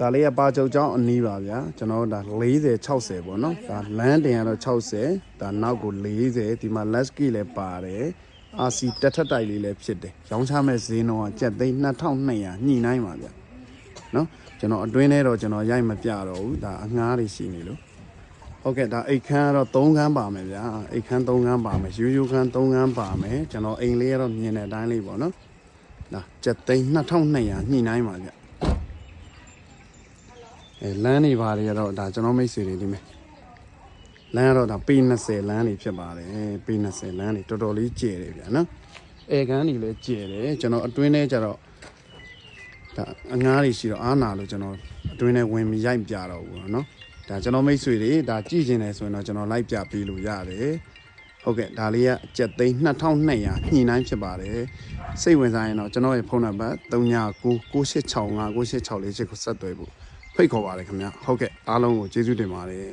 ဒါလေးကပါချုပ်ကျောင်းအနီးပါဗျာကျွန်တော်တို့ဒါ40 60ပေါ့နော်ဒါလမ်းတင်ကတော့60ဒါနောက်ကို40ဒီမှာ last key လည်းပါတယ် RC တက်ထက်တိုက်လေးလည်းဖြစ်တယ်ရောင်းချမဲ့ဈေးနှုန်းကကျပ်သိန်း2200ညှိနှိုင်းပါဗျာနော်ကျွန်တော်အတွင်းထဲတော့ကျွန်တော်ရိုက်မပြတော့ဘူးဒါအငှားတွေရှိနေလို့ဟုတ်ကဲ့ဒါအိတ်ခမ်းကတော့3ခန်းပါမယ်ဗျာအိတ်ခမ်း3ခန်းပါမယ်ရိုးရိုးခန်း3ခန်းပါမယ်ကျွန်တော်အိမ်လေးကတော့မြင်တဲ့အတိုင်းလေးပေါ့နော်ဒါကျပ်သိန်း2200ညှိနှိုင်းပါဗျာ အဲလမ်းတွေဘာတွေကတော့ဒါကျွန်တော်မိတ်ဆွေတွေဒီမဲ့လမ်းကတော့ဒါပေ20လမ်းတွေဖြစ်ပါတယ်ပေ20လမ်းတွေတော်တော်လေးကျယ်တယ်ဗျာနော်အဲကန်းတွေလည်းကျယ်တယ်ကျွန်တော်အတွင်းထဲကျတော့ဒါအငားတွေရှိတော့အားနာလို့ကျွန်တော်အတွင်းထဲဝင်ပြီးရိုက်ပြတော့ဘူးနော်ဒါကျွန်တော်မိတ်ဆွေတွေဒါကြည့်ကျင်တယ်ဆိုရင်တော့ကျွန်တော်လိုက်ပြပေးလို့ရတယ်ဟုတ်ကဲ့ဒါလေးကအကျက်သိန်း2200ညှိနှိုင်းဖြစ်ပါတယ်စိတ်ဝင်စားရင်တော့ကျွန်တော်ရဲ့ဖုန်းနံပါတ်3996965996လေးချစ်ကိုဆက်သွယ်ဖို့ ဖိတ်ခေါ်ပါတယ်ခင်ဗျဟုတ်ကဲ့အားလုံးကိုကျေးဇူးတင်ပါတယ်